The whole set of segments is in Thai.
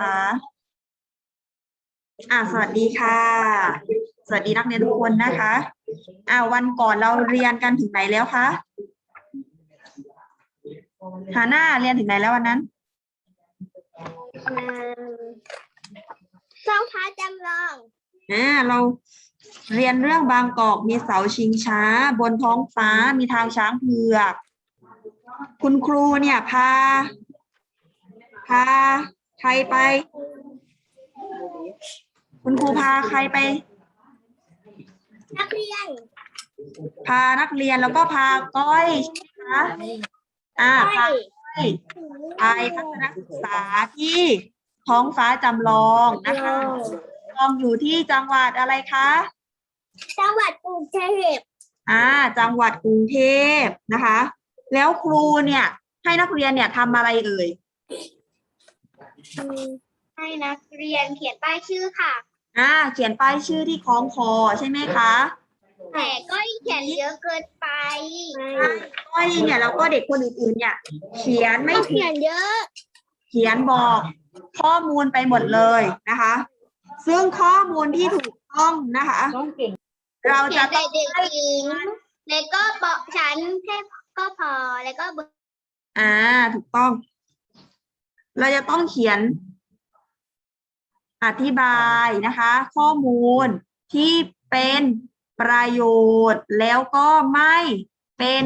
คะอ่าสวัสดีค่ะ สวัสดีนักเรียนทุกคนนะคะ อ่าวันก่อนเราเรียนกันถึงไหนแล้วคะฮาน่าเรียนถึงไหนแล้ววันนั้น เจ้าพระจำลองอ่าเราเรียนเรื่องบางกอกมีเสาชิงช้า บนท้องฟ้ามีทางช้างเผือก คุณครูเนี่ยพาพา ใครไป คุณครูพาใครไป นักเรียน พานักเรียนแล้วก็พาก้อยใช่ไหมคะอ่าพาก้อยไปทัศนศึกษาที่ท้องฟ้าจำลองนะคะจำลองอยู่ที่จังหวัดอะไรคะ จังหวัดกรุงเทพอ่า จังหวัดกรุงเทพนะคะ แล้วครูเนี่ย ให้นักเรียนเนี่ยทำอะไรเอ่ย ให้นักเรียนเขียนป้ายชื่อค่ะ อ่า เขียนป้ายชื่อที่คล้องคอใช่ไหมคะแต่ก็เขียนเยอะเกินไปก้อยเนี่ยแล้วก็เด็กคนอื่นๆเนี่ย เขียนไม่ก็ผิเขียดนเยอะ เขียนบอกข้อมูลไปหมดเลยนะคะ ซึ่งข้อมูลที่ถูกต้องนะคะ เราเขีจะยนต้แต่องเด็กหญิงแล้วก็บอกฉันแค่ก็พอแล้วก็เบอร์อ่า ถูกต้อง เราจะต้องเขียนอธิบายนะคะ ข้อมูลที่เป็นประโยชน์แล้วก็ไม่เป็น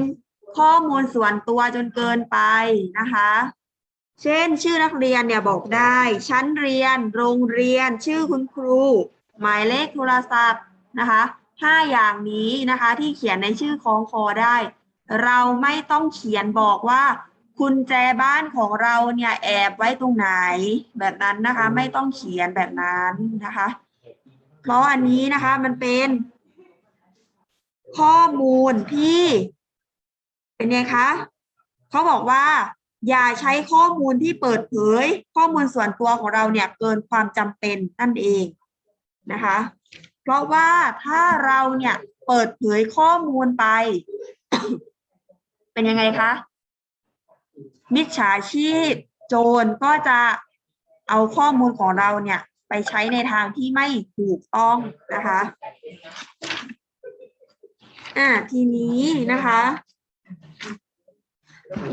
ข้อมูลส่วนตัวจนเกินไปนะคะ เช่นชื่อนักเรียนเนี่ยบอกได้ ชั้นเรียน โรงเรียน ชื่อคุณครู หมายเลขโทรศัพท์นะคะห้าอย่างนี้นะคะที่เขียนในชื่อคล้องคอได้ เราไม่ต้องเขียนบอกว่า กุญแจบ้านของเราเนี่ยแอบไว้ตรงไหนแบบนั้นนะคะ ไม่ต้องเขียนแบบนั้นนะคะ เพราะอันนี้นะคะมันเป็น ข้อมูลที่ เป็นไงคะเขาบอกว่า อย่าใช้ข้อมูลที่เปิดเผย ข้อมูลส่วนตัวของเราเนี่ยเกินความจำเป็นนั่นเองนะคะ เพราะว่าถ้าเราเนี่ยเปิดเผยข้อมูลไป เป็นยังไงคะ มิจฉาชีพโจรก็จะเอาข้อมูลของเราเนี่ย ไปใช้ในทางที่ไม่ถูกต้องนะคะ อ่าทีนี้นะคะ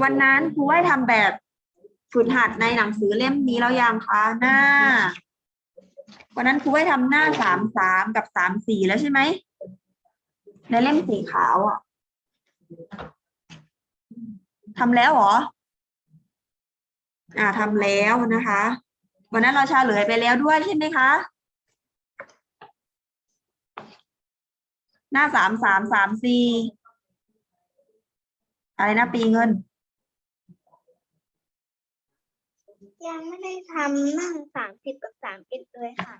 วันนั้นครูให้ทำแบบฝึกหัดในหนังสือเล่มนี้แล้วยังคะหน้า วันนั้นครูให้ทำหน้าสามสามกับสามสี่แล้วใช่ไหมในเล่มสีขาวอะทำแล้วเหรอ อ่าทำแล้วนะคะ วันนั้นเราเฉลยไปแล้วด้วยใช่ไหมคะ หน้าสามสามสามสี่อะไรนะปีเงิน ยังไม่ได้ทำหน้าสามสิบกับสามเอ็ดเลยค่ะ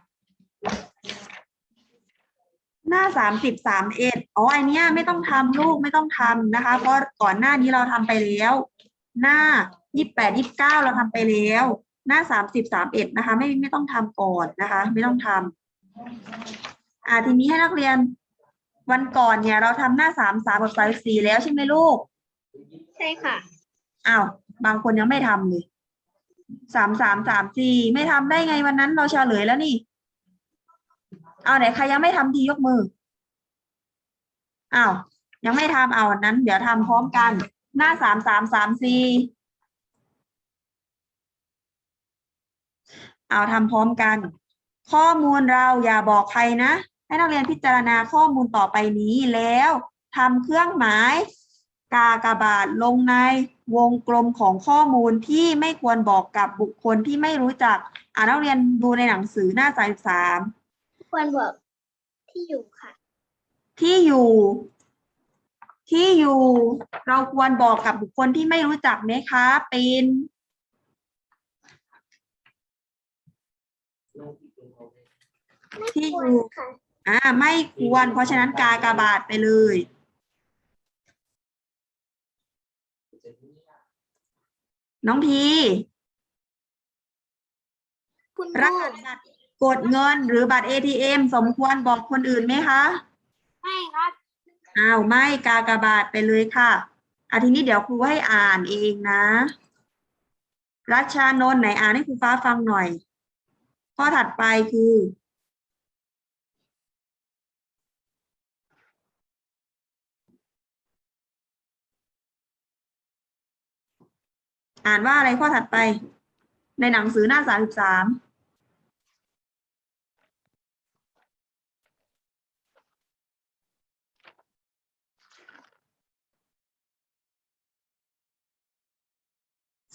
หน้าสามสิบสามเอ็ดอ๋ออันเนี้ยไม่ต้องทำลูกไม่ต้องทำนะคะ เพราะก่อนหน้านี้เราทำไปแล้ว หน้า ยี่แปดยี่เก้าเราทำไปแล้ว หน้าสามสิบสามเอ็ดนะคะ ไม่ไม่ต้องทำก่อนนะคะ ไม่ต้องทำอ่าทีนี้ให้นักเรียน วันก่อนเนี่ย เราทำหน้าสามสามกับสามสี่แล้วใช่ไหมลูก ใช่ค่ะอ้าวบางคนยังไม่ทำเลยสามสามสามสี่ไม่ทำได้ไงวันนั้นเราเฉลยแล้วนี่เอาไหนใครยังไม่ทำทียกมืออ้าวยังไม่ทำเอาวันนั้น เดี๋ยวทำพร้อมกัน หน้าสามสามสามสี่ เอาทำพร้อมกัน ข้อมูลเราอย่าบอกใครนะ ให้นักเรียนพิจารณาข้อมูลต่อไปนี้แล้วทำเครื่องหมาย กากบาทลงในวงกลมของข้อมูลที่ไม่ควรบอกกับบุคคลที่ไม่รู้จัก อ่านนักเรียนดูในหนังสือหน้าสายสามควรบอกที่อยู่ค่ะ ที่อยู่ ที่อยู่ เราควรบอกกับบุคคลที่ไม่รู้จักไหมคะ เป็น ที่อยู่ค่ะอ่าไม่ควร เพราะฉะนั้นกากบาทไปเลย น้องพีคุณรครูหัสบัตรกดเงินหรือบัตร ATM สมควรบอกคนอื่นไหมคะไม่ครับอ้าวไม่กากบาทไปเลยค่ะอาทีนี้เดี๋ยวครูให้อ่านเองนะ รัชชานนท์ไหนอ่านให้ครูฟ้าฟังหน่อย ข้อถัดไปคือ อ่านว่าอะไรข้อถัดไป ในหนังสือหน้าสามสิบสาม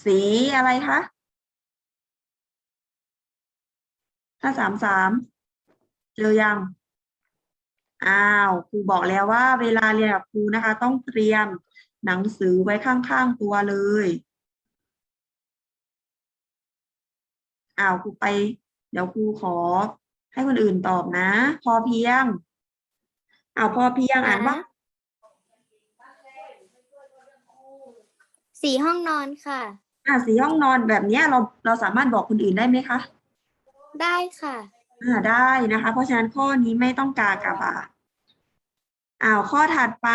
สีอะไรคะถ้าสามสามเจอยัง อ้าวครูบอกแล้วว่าเวลาเรียนกับครูนะคะ ต้องเตรียมหนังสือไว้ข้างๆตัวเลย อ้าวครูไป เดี๋ยวครูขอ ให้คนอื่นตอบนะ พอเพียงอ้าวพอเพียงอ่านว่าสี่ห้องนอนค่ะ อ่าสีห้องนอนแบบเนี้ยเราเราสามารถบอกคนอื่นได้ไหมคะได้ค่ะ อ่าได้นะคะ เพราะฉะนั้นข้อนี้ไม่ต้องกากบาทอ้าวข้อถัดไป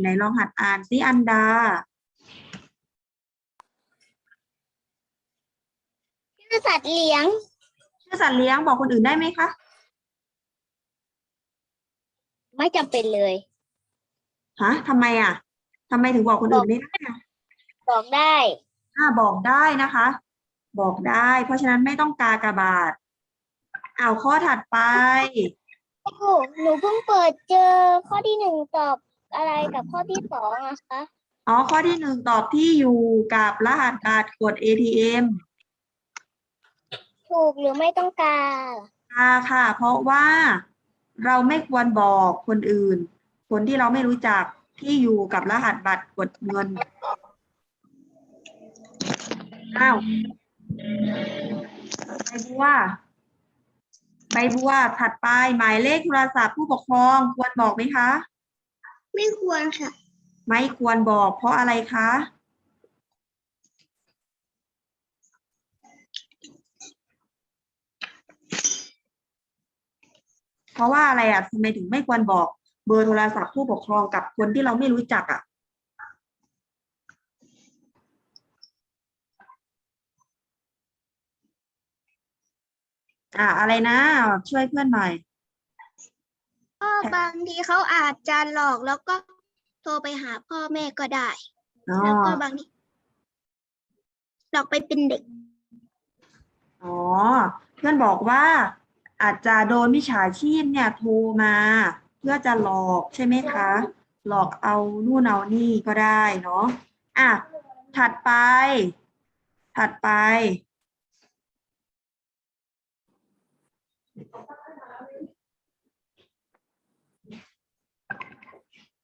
ไหนลองหัดอ่านซิอันดา ชื่อ สัตว์เลี้ยง ชื่อสัตว์เลี้ยงบอกคนอื่นได้ไหมคะไม่จำเป็นเลย ฮะทำไมอะทำไมถึงบอกคนอื่นไม่ได้อะบอกได้ อ่าบอกได้นะคะ บอกได้ เพราะฉะนั้นไม่ต้องกากบาทอ้าวข้อถัดไปโอ้โหหนูเพิ่งเปิดเจอข้อที่หนึ่งตอบอะไรกับข้อที่สองอะคะ อ๋อข้อที่หนึ่งตอบที่อยู่กับรหัสบัตรกด ATM ถูกหรือไม่ต้องการค่ะค่ะ เพราะว่าเราไม่ควรบอกคนอื่น คนที่เราไม่รู้จักที่อยู่กับรหัสบัตรกดเงินอ้าวใบบัวใบบัวถัดไปหมายเลขโทรศัพท์ผู้ปกครองควรบอกไหมคะ ไม่ควรค่ะ ไม่ควรบอกเพราะอะไรคะเราะว่าอะไรอะทำไมถึงไม่ควรบอกเบอร์โทรศัพท์ผู้ปกครองกับคนที่เราไม่รู้จักอะอะอะไรนะ ช่วยเพื่อนหน่อยก็บางทีเขาอาจจะหลอกแล้วก็โทรไปหาพ่อแม่ก็ได้อ๋อแล้วก็บางทีหลอกไปเป็นเด็ก อ๋อ เพื่อนบอกว่า อาจจะโดนมิจฉาชีพเนี่ยโทรมาเพื่อจะหลอกใช่ไหมคะ หลอกเอานู่นเอานี่ก็ได้เนาะอะถัดไป ถัดไป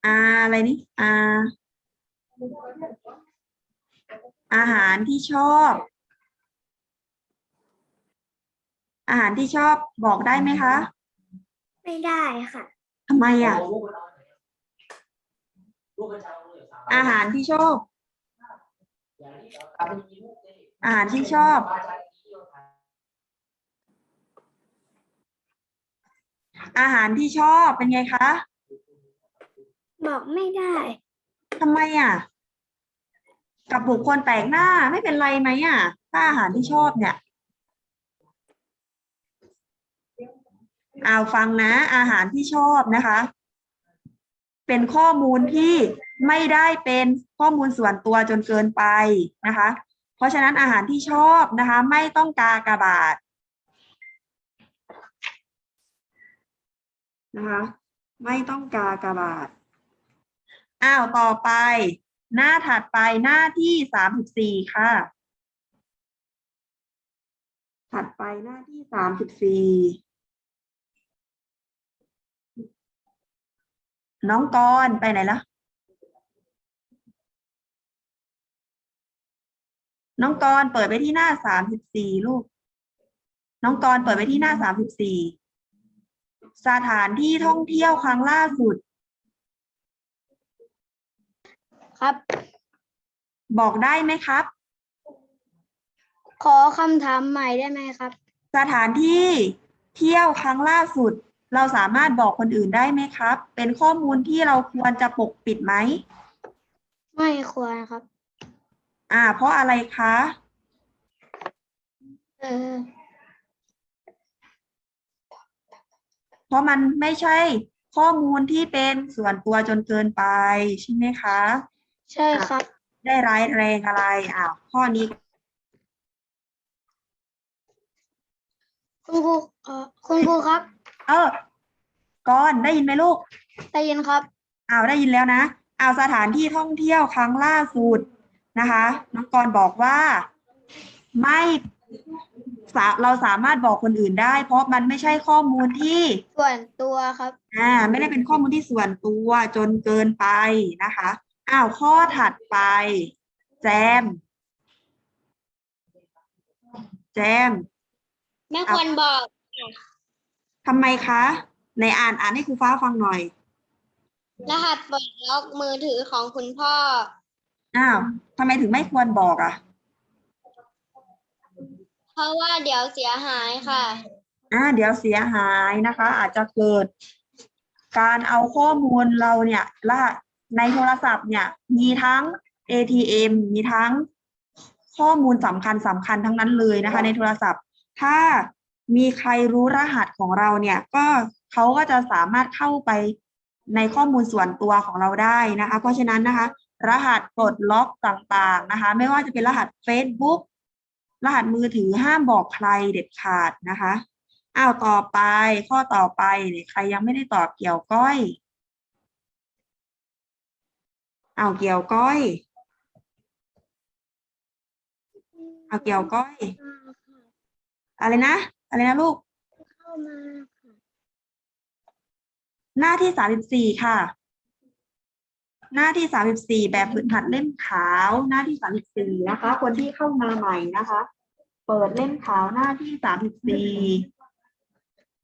อาอะไรนี่อาอาหารที่ชอบ อาหารที่ชอบบอกได้ไหมคะไม่ได้ค่ะ ทำไมอะ อาหารที่ชอบ อาหารที่ชอบ อาหารที่ชอบเป็นไงคะบอกไม่ได้ทำไมอะ กับบุคคลแปลกหน้าไม่เป็นไรไหมอะ ถ้าอาหารที่ชอบเนี่ย เอาฟังนะอาหารที่ชอบนะคะ เป็นข้อมูลที่ไม่ได้เป็นข้อมูลส่วนตัวจนเกินไปนะคะ เพราะฉะนั้นอาหารที่ชอบนะคะ ไม่ต้องกากระบาทนะคะ ไม่ต้องกากระบาทอ้าวต่อไป หน้าถัดไปหน้าที่สามสิบสี่ค่ะถัดไปหน้าที่สามสิบสี่ น้องกรณ์ไปไหนละน้องกรณ์เปิดไปที่หน้าสามสิบสี่ลูก น้องกรณ์เปิดไปที่หน้าสามสิบสี่สถานที่ท่องเที่ยวครั้งล่าสุด ครับ บอกได้ไหมครับ ขอคำถามใหม่ได้ไหมครับ สถานที่เที่ยวครั้งล่าสุด เราสามารถบอกคนอื่นได้ไหมครับ เป็นข้อมูลที่เราควรจะปกปิดไหม ไม่ควรครับ อ่า เพราะอะไรคะ เออ เพราะมันไม่ใช่ข้อมูลที่เป็นส่วนตัวจนเกินไปใช่ไหมคะ ใช่ครับ ได้ร้ายแรงอะไรอ้าวข้อนี้คุณครูเอ่อคุณครูครับ เออก่อนได้ยินไหมลูกได้ยินครับอ้าวได้ยินแล้วนะอ้าวสถานที่ท่องเที่ยวครั้งล่าสุดนะคะ น้องกรณ์บอกว่า ไม่สาเราสามารถบอกคนอื่นได้ เพราะมันไม่ใช่ข้อมูลที่ส่วนตัวครับ อ่า ไม่ได้เป็นข้อมูลที่ส่วนตัวจนเกินไปนะคะอ้าวข้อถัดไป แจม แจมไม่ควรบอก ทำไมคะในอ่านอ่านให้ครูฟ้าฟังหน่อย รหัสปลดล็อกมือถือของคุณพ่อ อ้าวทำไมถึงไม่ควรบอกอะ เพราะว่าเดี๋ยวเสียหายค่ะ อ่าเดี๋ยวเสียหายนะคะ อาจจะเกิด การเอาข้อมูลเราเนี่ยละในโทรศัพท์เนี่ย มีทั้ง ATM มีทั้งข้อมูลสำคัญสำคัญทั้งนั้นเลยนะคะ ในโทรศัพท์ ถ้า มีใครรู้รหัสของเราเนี่ย ก็เขาก็จะสามารถเข้าไปในข้อมูลส่วนตัวของเราได้นะคะ เพราะฉะนั้นนะคะ รหัสปลดล็อกต่างๆนะคะ ไม่ว่าจะเป็นรหัส Facebook รหัสมือถือห้ามบอกใครเด็ดขาดนะคะอ้าวต่อไปข้อต่อไปเนี่ยใครยังไม่ได้ตอบเกี่ยวก้อยอ้าวเกี่ยวก้อยอ้าวเกี่ยวก้อย อะไรนะ อะไรนะลูก เข้ามาหน้าที่สามสิบสี่ค่ะ หน้าที่สามสิบสี่แบบฝึกหัดเล่มขาว หน้าที่สามสิบสี่นะคะ คนที่เข้ามาใหม่นะคะ เปิดเล่มขาวหน้าที่สามสิบสี่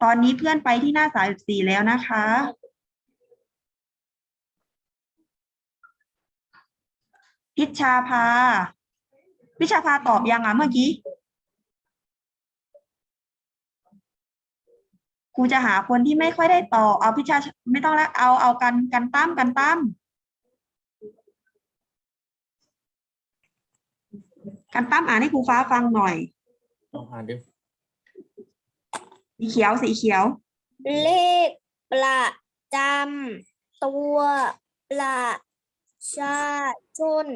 ตอนนี้เพื่อนไปที่หน้าสามสิบสี่แล้วนะคะ พิชชาภาพิชชาภาตอบยังอะเมื่อกี้ ครูจะหาคนที่ไม่ค่อยได้ตอบเอาพิชชาไม่ต้องแล้วเอาเอากันกันตั้มกันตั้มกันตั้มอ่านให้ครูฟ้าฟังหน่อยลองหาดูสีเขียวสีเขียว เลขประจำตัวประชาชน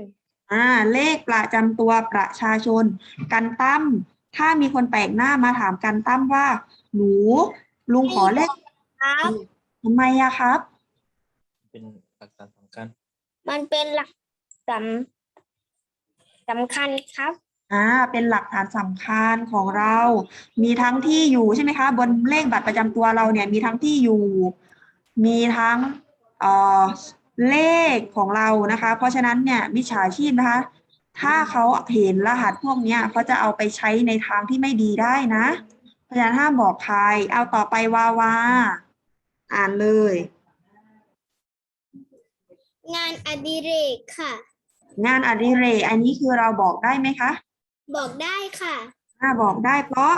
อ่า เลขประจำตัวประชาชน กันตั้มถ้ามีคนแปลกหน้ามาถามกันตั้มว่า หนู ลุงขอเลขครับ ทำไมอะครับ เป็นหลักฐานสำคัญมันเป็นหลักสำสำคัญครับ อ่า เป็นหลักฐานสำคัญของเรา มีทั้งที่อยู่ใช่ไหมคะ บนเลขบัตรประจำตัวเราเนี่ย มีทั้งที่อยู่ มีทั้งเอ่อเลขของเรานะคะ เพราะฉะนั้นเนี่ยมิจฉาชีพนะคะ ถ้าเขาเห็นรหัสพวกเนี้ยเขาจะเอาไปใช้ในทางที่ไม่ดีได้นะเพราะฉะนั้นห้ามบอกใคร เอาต่อไปวาวา อ่านเลย งานอดิเรกค่ะ งานอดิเรกอันนี้คือเราบอกได้ไหมคะบอกได้ค่ะ อ่าบอกได้เพราะ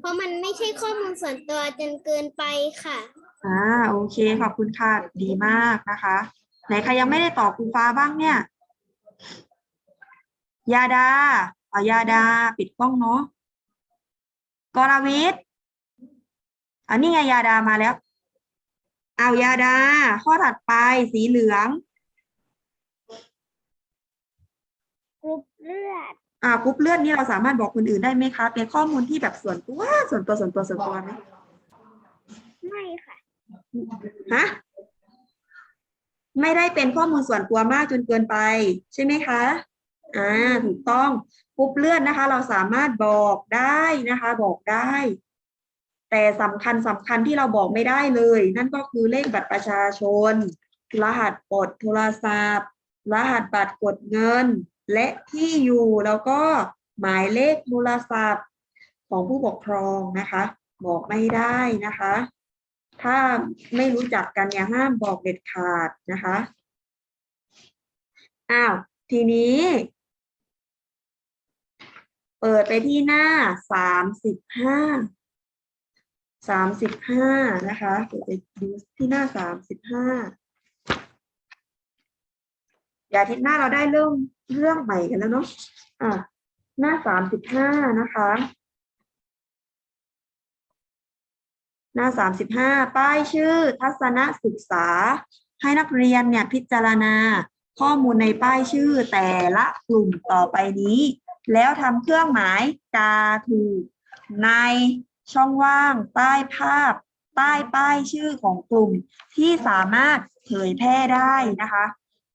เพราะมันไม่ใช่ข้อมูลส่วนตัวจนเกินไปค่ะ อ่าโอเคขอบคุณค่ะดีมากนะคะ ไหนใครยังไม่ได้ตอบครูฟ้าบ้างเนี่ย ยาดาอ๋อยาดา ปิดกล้องเนาะ กรวิทย์อันนี้ไงยาดามาแล้ว เอายาดา ข้อถัดไปสีเหลืองกรุ๊ปเลือด อ่ากรุ๊ปเลือดนี่เราสามารถบอกคนอื่นได้ไหมคะ เป็นข้อมูลที่แบบส่วนตัวส่วนตัวส่วนตัวส่วนตัวไหมไม่ค่ะฮะไม่ได้เป็นข้อมูลส่วนตัวมากจนเกินไป ใช่ไหมคะ อ่า ถูกต้อง กรุ๊ปเลือดนะคะ เราสามารถบอกได้นะคะ บอกได้ แต่สำคัญสำคัญที่เราบอกไม่ได้เลย นั่นก็คือเลขบัตรประชาชน รหัสกดโทรศัพท์ รหัสบัตรกดเงิน และที่อยู่แล้วก็หมายเลขโทรศัพท์ของผู้ปกครองนะคะ บอกไม่ได้นะคะ ถ้าไม่รู้จักกันเนี่ยห้ามบอกเด็ดขาดนะคะอ้าวทีนี้ เปิดไปที่หน้าสามสิบห้าสามสิบห้านะคะเปิดไปดูที่หน้าสามสิบห้าเดี๋ยวอาทิตหน้าเราได้เริ่มเรื่องใหม่กันแล้วเนาะอะหน้าสามสิบห้านะคะ หน้าสามสิบห้าป้ายชื่อทัศนศึกษา ให้นักเรียนเนี่ยพิจารณาข้อมูลในป้ายชื่อแต่ละกลุ่มต่อไปนี้ แล้วทำเครื่องหมายกาถูกในช่องว่างใต้ภาพ ใต้ป้ายชื่อของกลุ่มที่สามารถเผยแพร่ได้นะคะ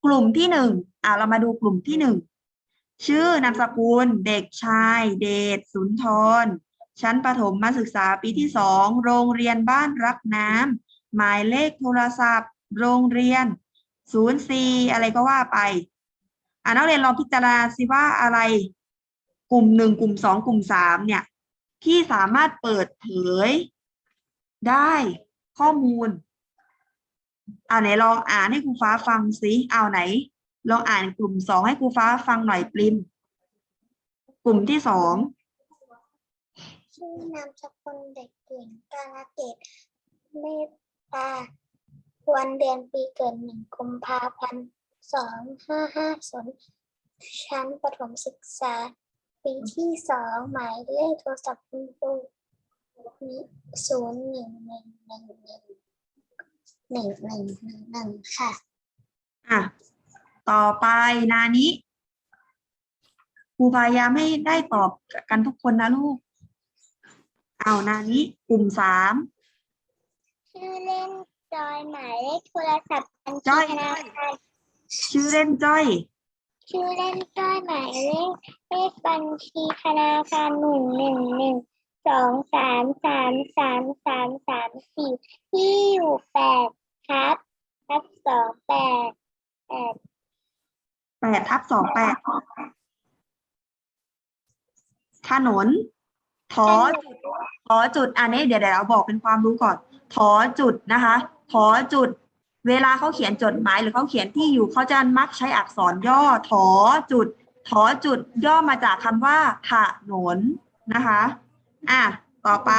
กลุ่มที่หนึ่งอะเรามาดูกลุ่มที่หนึ่งชื่อนามสกุลเด็กชาย เดชสุนทร ชั้นประถมมาศึกษาปีที่สองโรงเรียนบ้านรักน้ำหมายเลขโทรศัพท์ โรงเรียนศูนย์ซีอะไรก็ว่าไปอ่านักเรียนลองพิจารณาสิว่าอะไร กลุ่มหนึ่งกลุ่มสองกลุ่มสามเนี่ยที่สามารถเปิดเผยได้ข้อมูล อ่าไหนลองอ่านให้ครูฟ้าฟังสิเอาไหน ลองอ่านกลุ่มสองให้ครูฟ้าฟังหน่อยปริม กลุ่มที่สองชื่อนามสกุลเด็กหญิงกาลเกตเมตตา วันเดือนปีเกิดหนึ่งกุมภาพันธ์สองห้าห้าศูนย์ชั้นประถมศึกษา ปีที่สองหมายเลขโทรศัพท์คุณครูมีศูนย์หนึ่งหนึ่งหนึ่งหนึ่งหนึ่งหนึ่งหนึ่งหนึ่งค่ะ อะ ต่อไปนานี้ครูพยายามให้ได้ตอบกันทุกคนนะลูก เอานานี้กลุ่มสามชื่อเล่นจอยหมายเลขโทรศัพท์บัญจ้ชีอยธนาคารชื่อเล่นจ้อย ชื่อเล่นจ้อยหมายเลขเลขบัญชีธนาคารหนึ่งหนึ่งหนึ่งสองสามสามสามสามสามสี่ที่อยู่แปดครับทับสองแปดแปดแปดทับสองแปดถนนถอจุดถอจุด อันนี้เดี๋ยวเดี๋ยวเราบอกเป็นความรู้ก่อนถอจุดนะคะถอจุด เวลาเขาเขียนจดหมายหรือเขาเขียนที่อยู่เขาจะมักใช้อักษรย่อถอจุดถอจุดย่อมาจากคำว่าถนนนะคะ อะ ต่อไป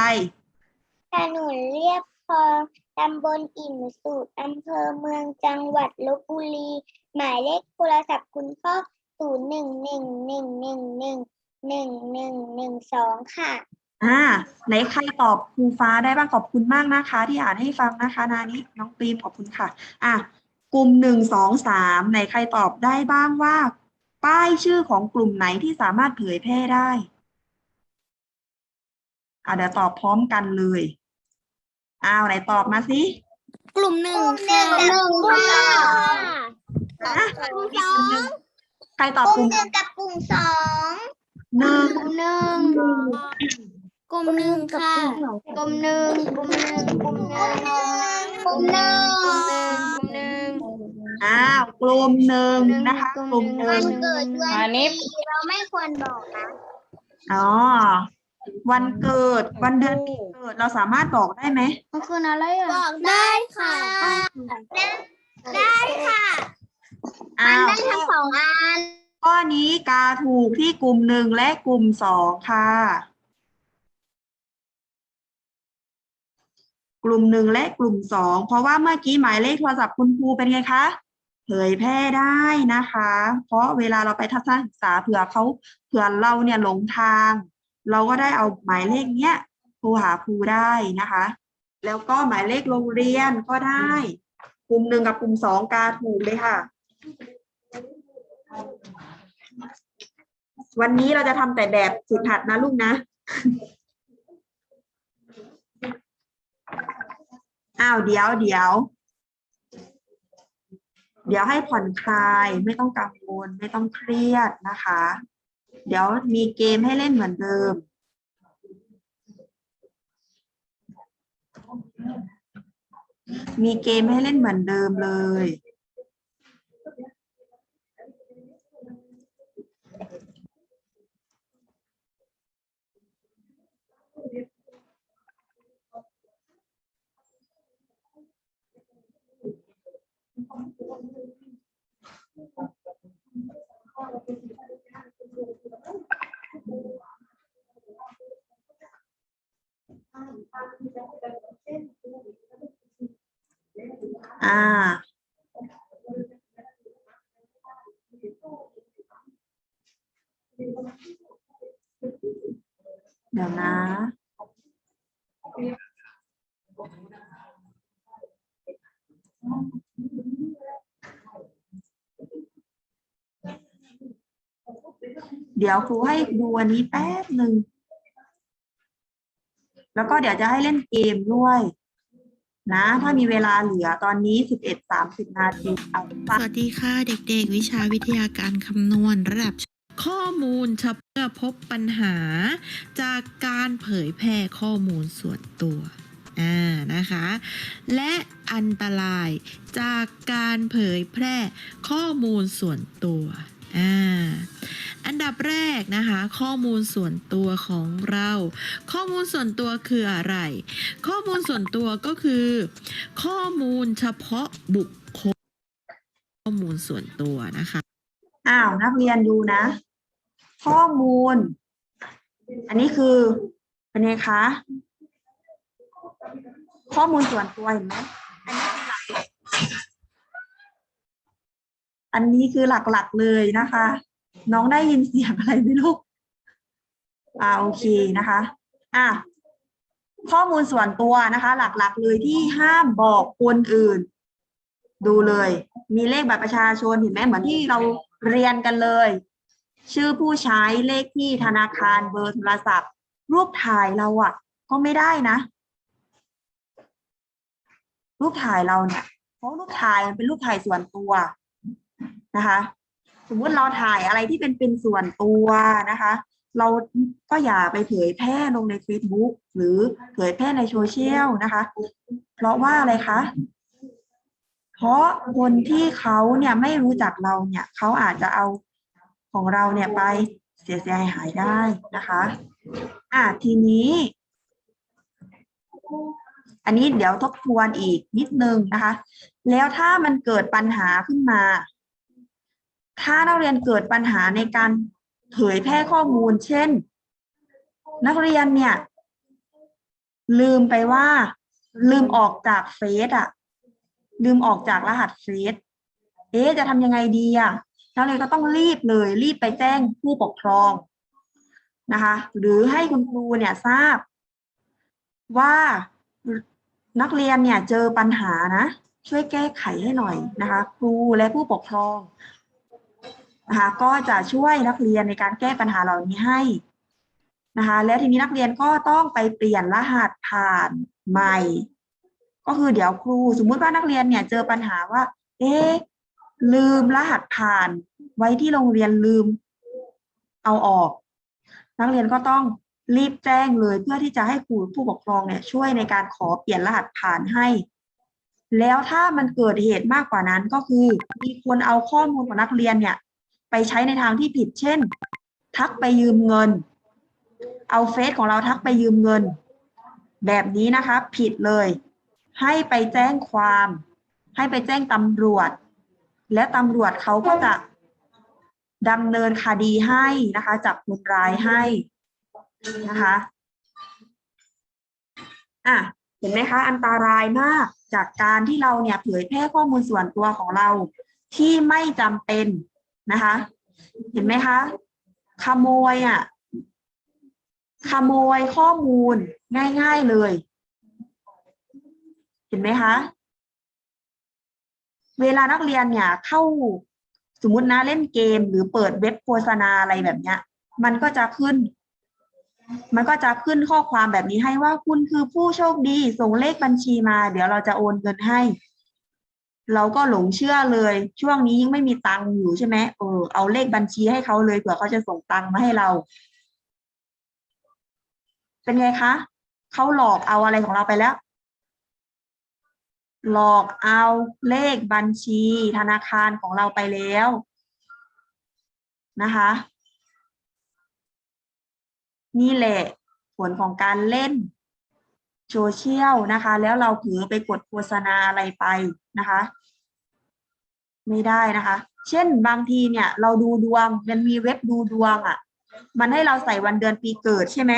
ถนนเรียบคลองตำบลอิ่มสุขอำเภอเมืองจังหวัดลบบุรี หมายเลขโทรศัพท์คุณพ่อศูนย์หนึ่งหนึ่งหนึ่งหนึ่งหนึ่งหนึ่งหนึ่งหนึ่งสองค่ะ อ่าไหนใครตอบครูฟ้าได้บ้างขอบคุณมากนะคะ ที่อ่านให้ฟังนะคะนานี้น้องปรีมขอบคุณค่ะ อะกลุ่มหนึ่งสองสามไหนใครตอบได้บ้างว่า ป้ายชื่อของกลุ่มไหนที่สามารถเผยแพร่ได้อ่าเดี๋ยวตอบพร้อมกันเลยอ้าวไหนตอบมาสิกลุ่มหนึ่งค่ะกลุ่มค่ะอะกลุ่มอีสกอกลุ่มหนึ่งงใครตอบกกลุ่ลุ่มมหนึ่งกับกลุ่มสองหนึ่งหนึ่ง กลุ่มหนึ่งค่ะ กลุ่มหนึ่งกลุ่มหนึ่งกลุ่มหนึ่งกลุ่มหนึ่งกลุ่มหนึ่งกลุ่มหนึ่ง อ้าวกลุ่มหนึ่งนะคะกลุ่มหนึ่วังนเกิดเดือนปีเราไม่ควรบอกนะอ๋อวันเกิดวันเดือนปีเกิดเราสามารถบอกได้ไหมมันคืออะไรอะบอกได้ค่ะ ได้ค่ะอ้าวได้ทั้งสองอันข้อนี้กาถูกที่กลุ่มหนึ่งและกลุ่มสองค่ะ กลุ่มหนึ่งและกลุ่มสองเพราะว่าเมื่อกี้หมายเลขโทรศัพท์คุณครูเป็นไงคะเผยแพร่ได้นะคะ เพราะเวลาเราไปทัศนศึกษาเผื่อเขาเผื่อเราเนี่ยหลงทาง เราก็ได้เอาหมายเลขเนี้ยโทรหาครูได้นะคะ แล้วก็หมายเลขโรงเรียนก็ได้ กลุ่มหนึ่งกับกลุ่มสองกาถูกเลยค่ะ วันนี้เราจะทำแต่แบบฝึกหัดนะลูกนะ อ้าวเดี๋ยวเดี๋ยว เดี๋ยวให้ผ่อนคลายไม่ต้องกังวลไม่ต้องเครียดนะคะ เดี๋ยวมีเกมให้เล่นเหมือนเดิม มีเกมให้เล่นเหมือนเดิมเลย อ่า เดี๋ยวนะเดี๋ยวครูให้ดูอันนี้แป๊บหนึ่ง แล้วก็เดี๋ยวจะให้เล่นเกมด้วย นะ ถ้ามีเวลาเหลือตอนนี้สิบเอ็ดสามสิบนาทีเอาสวัสดีค่ะเด็กๆ วิชาวิทยาการคำนวณระดับข้อมูลเฉพาะพบปัญหา จากการเผยแพร่ข้อมูลส่วนตัวอ่านะคะ และอันตรายจากการเผยแพร่ข้อมูลส่วนตัว อ่าอันดับแรกนะคะ ข้อมูลส่วนตัวของเรา ข้อมูลส่วนตัวคืออะไร ข้อมูลส่วนตัวก็คือ ข้อมูลเฉพาะบุคคล ข้อมูลส่วนตัวนะคะ อ้าวนักเรียนดูนะ ข้อมูล อันนี้คือเป็นไงคะ ข้อมูลส่วนตัวเห็นไหมอันนี้คือหลัก อันนี้คือหลักๆเลยนะคะ น้องได้ยินเสียงอะไรไหมลูกอ่าโอเคนะคะอะข้อมูลส่วนตัวนะคะ หลักๆเลยที่ห้ามบอกคนอื่น ดูเลย มีเลขบัตรประชาชนเห็นไหมเหมือนที่เราเรียนกันเลย ชื่อผู้ใช้เลขที่ธนาคารเบอร์โทรศัพท์ รูปถ่ายเราอะ ก็ไม่ได้นะ รูปถ่ายเราเนี่ยเพราะรูปถ่ายมันเป็นรูปถ่ายส่วนตัว นะคะ สมมุติเราถ่ายอะไรที่เป็นเป็นส่วนตัวนะคะ เราก็อย่าไปเผยแพร่ลงใน Facebook หรือเผยแพร่ในโซเชียลนะคะ เพราะว่าอะไรคะเพราะคนที่เขาเนี่ยไม่รู้จักเราเนี่ยเขาอาจจะเอาของเราเนี่ยไปเสียหายหายได้นะคะ อะทีนี้ อันนี้เดี๋ยวทบทวนอีกนิดนึงนะคะ แล้วถ้ามันเกิดปัญหาขึ้นมา ถ้านักเรียนเกิดปัญหาในการเผยแพร่ข้อมูล เช่น นักเรียนเนี่ย ลืมไปว่า ลืมออกจากเฟซอะลืมออกจากรหัสเฟซเอ๊จะทำยังไงดีอะนักเรียนก็ต้องรีบเลย รีบไปแจ้งผู้ปกครองนะคะ หรือให้คุณครูเนี่ยทราบ ว่านักเรียนเนี่ยเจอปัญหานะ ช่วยแก้ไขให้หน่อยนะคะ ครูและผู้ปกครอง นะคะก็จะช่วยนักเรียนในการแก้ปัญหาเหล่านี้ให้นะคะแล้วทีนี้นักเรียนก็ต้องไปเปลี่ยนรหัสผ่านใหม่ ก็คือเดี๋ยวครูสมมุติว่านักเรียนเนี่ยเจอปัญหาว่า เอ๊ะลืมรหัสผ่านไว้ที่โรงเรียนลืมเอาออก นักเรียนก็ต้องรีบแจ้งเลยเพื่อที่จะให้ครูผู้ปกครองเนี่ยช่วยในการขอเปลี่ยนรหัสผ่านให้ แล้วถ้ามันเกิดเหตุมากกว่านั้นก็คือ มีคนเอาข้อมูลของนักเรียนเนี่ย ไปใช้ในทางที่ผิด เช่น ทักไปยืมเงิน เอาเฟซของเราทักไปยืมเงิน แบบนี้นะคะผิดเลย ให้ไปแจ้งความ ให้ไปแจ้งตำรวจ และตำรวจเขาก็จะดำเนินคดีให้นะคะ จับคนร้ายให้นะคะอะเห็นไหมคะ อันตรายมากจากการที่เราเนี่ยเผยแพร่ข้อมูลส่วนตัวของเราที่ไม่จำเป็น นะคะ เห็นไหมคะ ขโมยอะ ขโมยข้อมูลง่าย ๆเลย เห็นไหมคะ เวลานักเรียนเนี่ย เข้าสมมตินะเล่นเกมหรือเปิดเว็บโฆษณาอะไรแบบเนี้ย มันก็จะขึ้น มันก็จะขึ้นข้อความแบบนี้ให้ว่าคุณคือผู้โชคดี ส่งเลขบัญชีมา เดี๋ยวเราจะโอนเงินให้ เราก็หลงเชื่อเลย ช่วงนี้ยิ่งไม่มีตังค์อยู่ใช่ไหมเออเอาเลขบัญชีให้เขาเลยเผื่อเขาจะส่งตังค์มาให้เรา เป็นไงคะเขาหลอกเอาอะไรของเราไปแล้ว หลอกเอาเลขบัญชีธนาคารของเราไปแล้วนะคะ นี่แหละผลของการเล่นโซเชียลนะคะ แล้วเราเผลอไปกดโฆษณาอะไรไป นะคะ ไม่ได้นะคะ เช่นบางทีเนี่ย เราดูดวงมันมีเว็บดูดวงอะ่ะ มันให้เราใส่วันเดือนปีเกิดใช่ไหม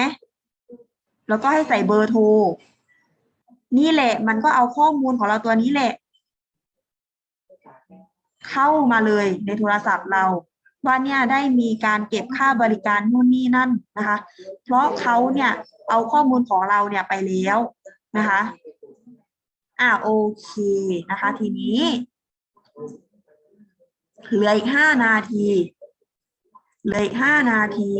แล้วก็ให้ใส่เบอร์โทรนี่แหละ มันก็เอาข้อมูลของเราตัวนี้แหละ เข้ามาเลยในโทรศัพท์เราว่าเนี่ยได้มีการเก็บค่าบริการนู่นนี่นั่นนะคะ เพราะเขาเนี่ยเอาข้อมูลของเราเนี่ยไปแล้วนะคะ อ่าโอเคนะคะ ทีนี้เหลืออีกห้านาทีเหลืออีกห้านาที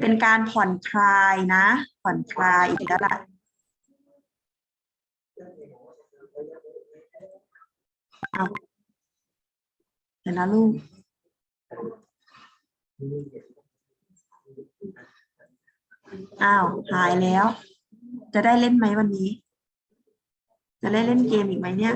เป็นการผ่อนคลายนะ ผ่อนคลายอีกแล้วล่ะเอาเดี๋ยวนะลูกอ้าวหายแล้ว จะได้เล่นไหมวันนี้ จะได้เล่นเกมอีกไหมเนี่ย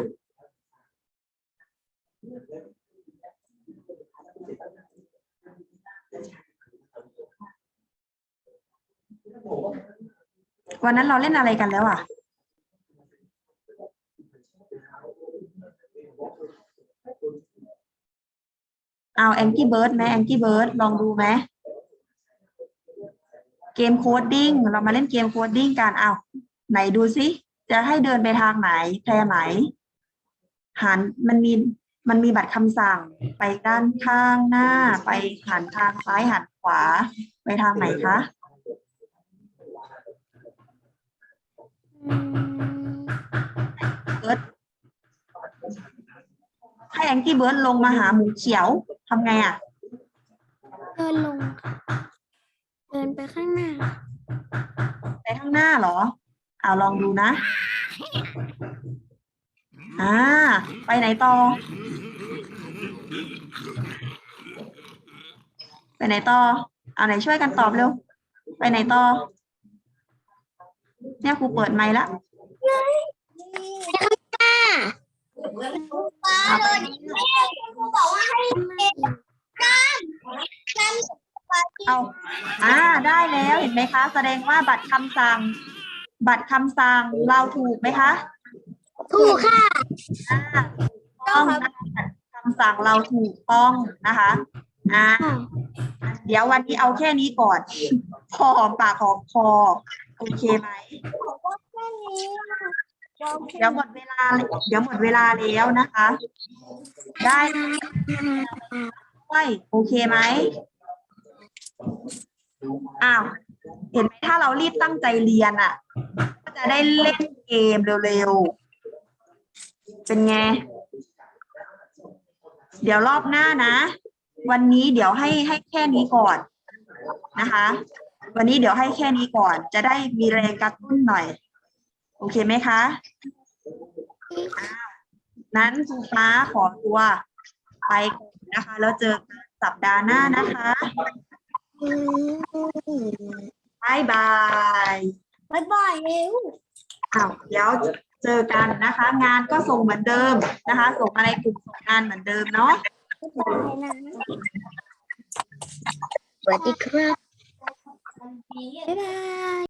วันนั้นเราเล่นอะไรกันแล้วอะ เอาแองกี้เบิร์ดไหมแองกี้เบิร์ดลองดูไหม เกมโคดดิ้งเรามาเล่นเกมโคดดิ้งกันเอาไหนดูซิจะให้เดินไปทางไหนแพรไหนหันมันมีมันมีบัตรคำสั่งไปด้านข้างหน้า ไปหันทางซ้ายหันขวา ไปทางไหนคะเบิร์ดให้แองกี้เบิร์ดลงมาหาหมูเขียวทำไงอะเดินลง เดินไปข้างหน้า ไปข้างหน้าเหรอเอาลองดูนะ อ่า ไปไหนต่อ ไปไหนต่อ เอาไหนช่วยกันตอบเร็ว ไปไหนต่อ เนี่ยครูเปิดไมค์ละเอาไปเอาอ่าได้แล้วเห็นไหมคะ แสดงว่าบัตรคำสั่ง บัตรคำสั่งเราถูกไหมคะถูกค่ะอ่าต้องนะบัตรคำสั่งเราถูกต้องนะคะอ่าเดี๋ยววันนี้เอาแค่นี้ก่อน พอหอมปากหอมคอโอเคไหมเดี๋ยวหมดเวลา เดี๋ยวหมดเวลาแล้วนะคะ ได้ด้วยโอเคไหม อ้าว เห็นไหมถ้าเรารีบตั้งใจเรียนอะ ก็จะได้เล่นเกมเร็วๆ เป็นไง เดี๋ยวรอบหน้านะ วันนี้เดี๋ยวให้ให้แค่นี้ก่อนนะคะ วันนี้เดี๋ยวให้แค่นี้ก่อน จะได้มีแรงกระตุ้นหน่อย โอเคไหมคะ นั้นครูฟ้าขอตัวไปก่อนนะคะ แล้วเจอกันสัปดาห์หน้านะคะ บายบายบ๊ายบายเร็วอ้าวเดี๋ยวเจอกันนะคะ งานก็ส่งเหมือนเดิมนะคะ ส่งอะไรกลุ่มส่งงานเหมือนเดิมเนาะสวัสดีครับบ๊ายบาย